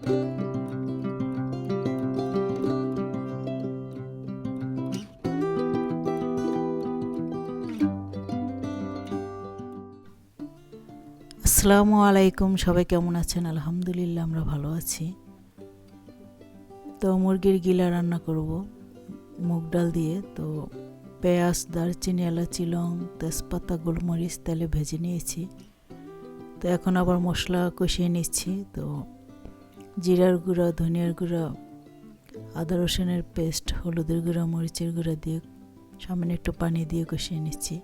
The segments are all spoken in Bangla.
আসসালামু আলাইকুম, সবাই কেমন আছেন? আলহামদুলিল্লাহ, আমরা ভালো আছি। তো মুরগির গিলা রান্না করব, মুগ ডাল দিয়ে। তো পেঁয়াজ, দারচিনি, এলাচি, লং, তেজপাতা, গোলমরিচ, তেলে ভেজে নিয়েছি। তো এখন আবার মশলা কষিয়ে নিচ্ছি। তো জিরার গুঁড়ো, ধনিয়ার গুঁড়ো, আদা রসুনের পেস্ট, হলুদের গুঁড়ো, মরিচের গুঁড়ো দিয়ে সামান্য একটু পানি দিয়ে কষিয়ে নিচ্ছি।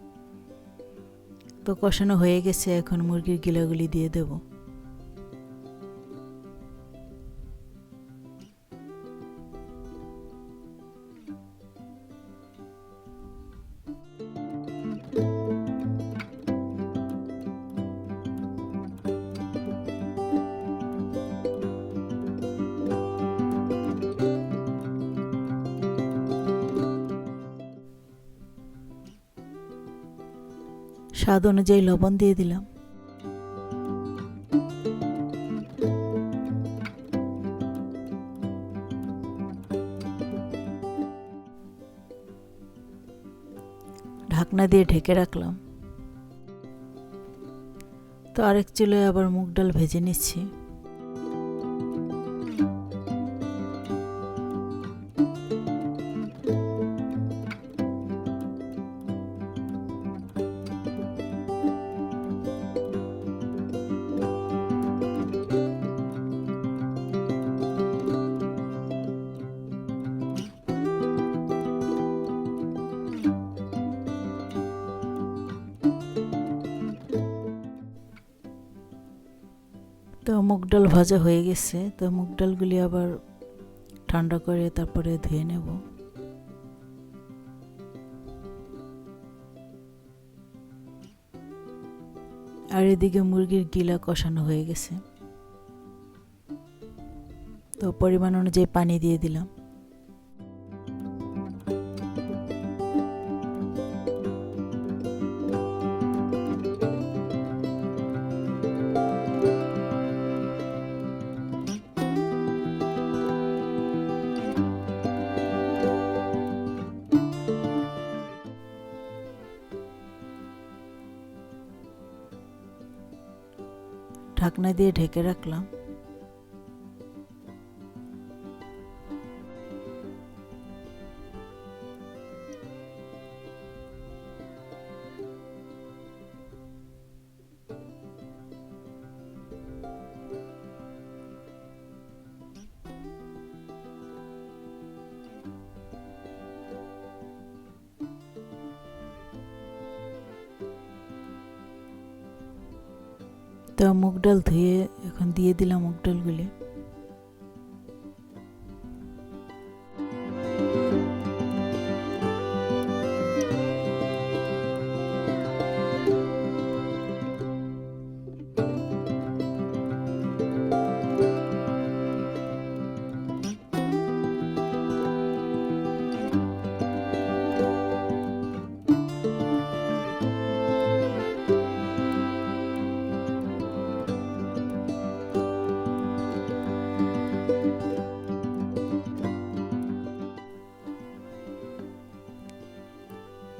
তো কষানো হয়ে গেছে, এখন মুরগির গিলাগুলি দিয়ে দেব। স্বাদ অনুযায়ী লবণ দিয়ে দিলাম। ঢাকনা দিয়ে ঢেকে রাখলাম। তো আরেক চুলে আবার মুগ ডাল ভেজে নিচ্ছি। তো মুগ ডাল ভাজা হয়ে গেছে। তো মুগ ডালগুলি আবার ঠান্ডা করে তারপরে ধুয়ে নেব। আর এদিকে মুরগির গিলা কষানো হয়ে গেছে। তো পরিমাণ অনুযায়ী পানি দিয়ে দিলাম। ঢাকনা দিয়ে ঢেকে রাখলাম। তো মুগ ডাল ধুয়ে এখন দিয়ে দিলাম মুগ ডালগুলি।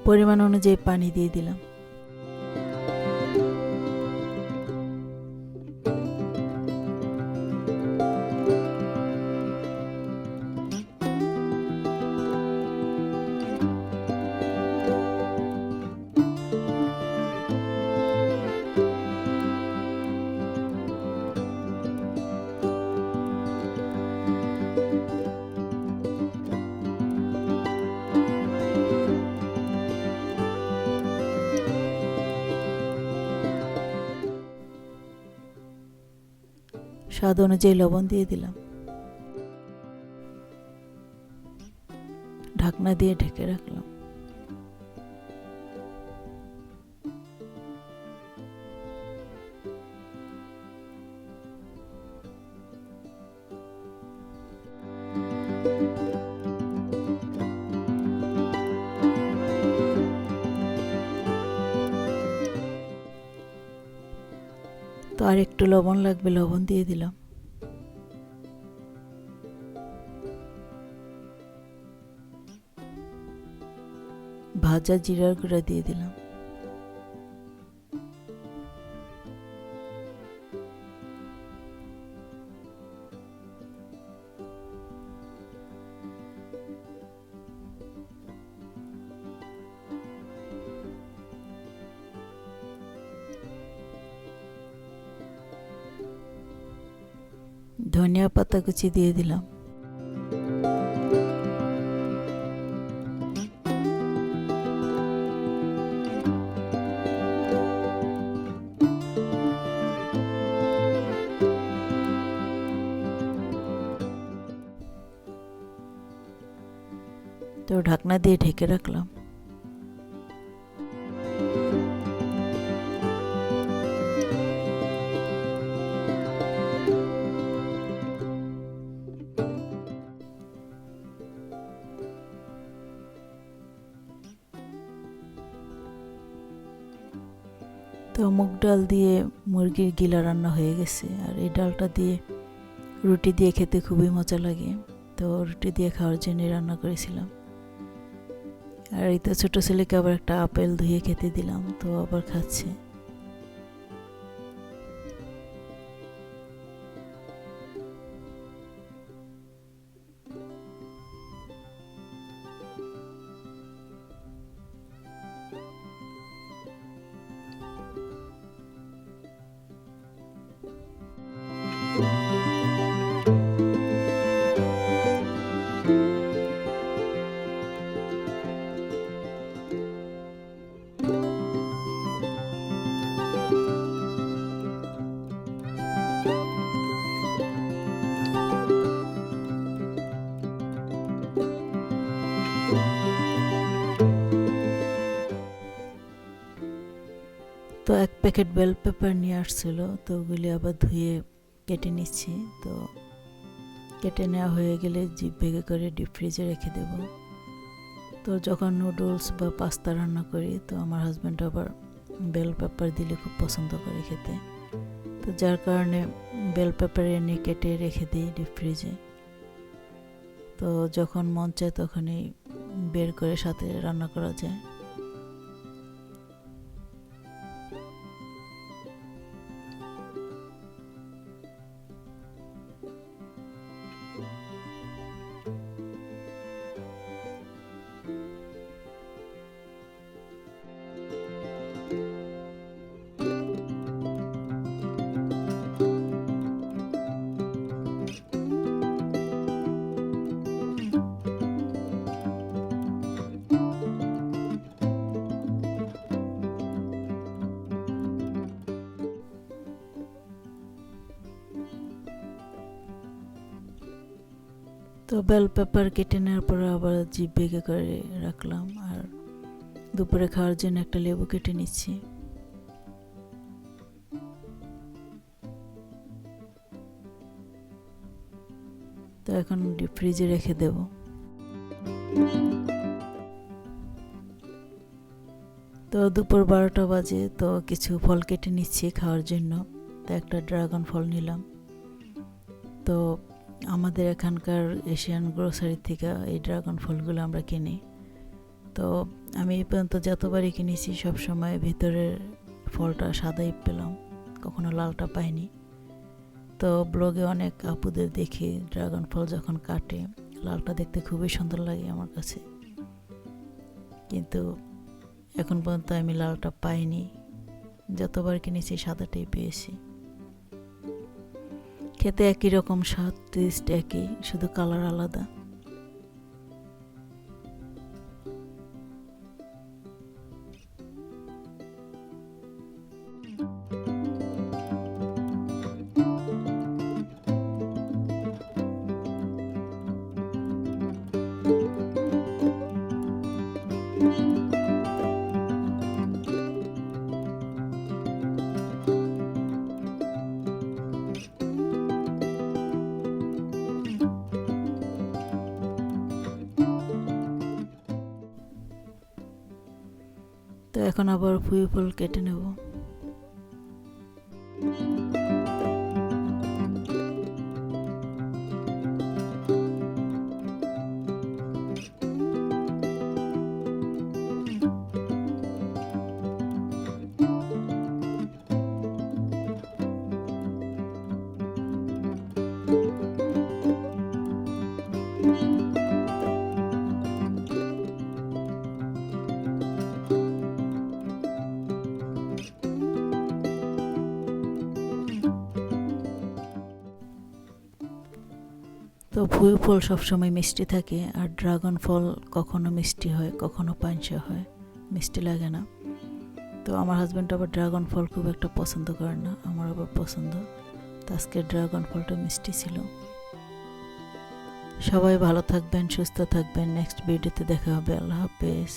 পরিমাণ অনুযায়ী পানি দিয়ে দিলাম। স্বাদ অনুযায়ী লবণ দিয়ে দিলাম। ঢাকনা দিয়ে ঢেকে রাখলাম। আর একটু লবণ লাগবে লবণ দিয়ে দিলাম। ভাজা জিরার গুঁড়া দিয়ে দিলাম। ধনিয়া পাতা কুচি দিয়ে দিলাম। তো ঢাকনা দিয়ে ঢেকে রাখলাম। ডাল দিয়ে মুরগির গিলা রান্না হয়ে গেছে। আর এই ডালটা দিয়ে রুটি দিয়ে খেতে খুবই মজা লাগে। তো রুটি দিয়ে খাওয়ার জন্য রান্না করেছিলাম। আর এই তো ছোটো ছেলেকে আবার একটা আপেল ধুয়ে খেতে দিলাম, তো আবার খাচ্ছে। তো এক প্যাকেট বেল পেপার নিয়ে আসছিল, তো ওগুলি আবার ধুয়ে কেটে নিচ্ছি। তো কেটে নেওয়া হয়ে গেলে জিপ ভেঙে করে ডিপ ফ্রিজে রেখে দেব। তো যখন নুডলস বা পাস্তা রান্না করি, তো আমার হাজব্যান্ড আবার বেল পেপার দিলে খুব পছন্দ করে খেতে। তো যার কারণে বেল পেপার এনে কেটে রেখে দিই ডিপ ফ্রিজে। তো যখন মন চায় তখনই বের করে সাথে রান্না করা যায়। তো বেল পেপার কেটে নেওয়ার পর আবার জিপ বেগে করে রাখলাম আর দুপুরে খাওয়ার জন্য একটা লেবু কেটে নিচ্ছি। তো এখন ফ্রিজে রেখে দেব। তো দুপুর বারোটা বাজে, তো কিছু ফল কেটে নিচ্ছি খাওয়ার জন্য। তো একটা ড্রাগন ফল নিলাম। তো আমাদের এখানকার এশিয়ান গ্রোসারি থেকে এই ড্রাগন ফলগুলো আমরা কিনি। তো আমি এই পর্যন্ত যতবারই কিনেছি, সবসময় ভিতরের ফলটা সাদাই পেলাম। কখনো লালটা পাইনি। তো ব্লগে অনেক আপুদের দেখি ড্রাগন ফল যখন কাটে, লালটা দেখতে খুবই সুন্দর লাগে আমার কাছে। কিন্তু এখন পর্যন্ত আমি লালটা পাইনি। যতবার কিনেছি, সাদাটাই পেয়েছি। খেতে একই রকম স্বাদ টেস্ট একই শুধু কালার আলাদা। তো এখন আবার ফুল ফুল কেটে নেব। তো ফুল ফল সবসময় মিষ্টি থাকে আর ড্রাগন ফল কখনো মিষ্টি হয়, কখনো পাঞ্চা হয়, মিষ্টি লাগে না। তো আমার হাজব্যান্ড আবার ড্রাগন ফল খুব একটা পছন্দ করে না, আমার আবার পছন্দ। তো আজকে ড্রাগন ফলটা মিষ্টি ছিল। সবাই ভালো থাকবেন, সুস্থ থাকবেন। নেক্সট ভিডিওতে দেখা হবে। আল্লাহ হাফেজ।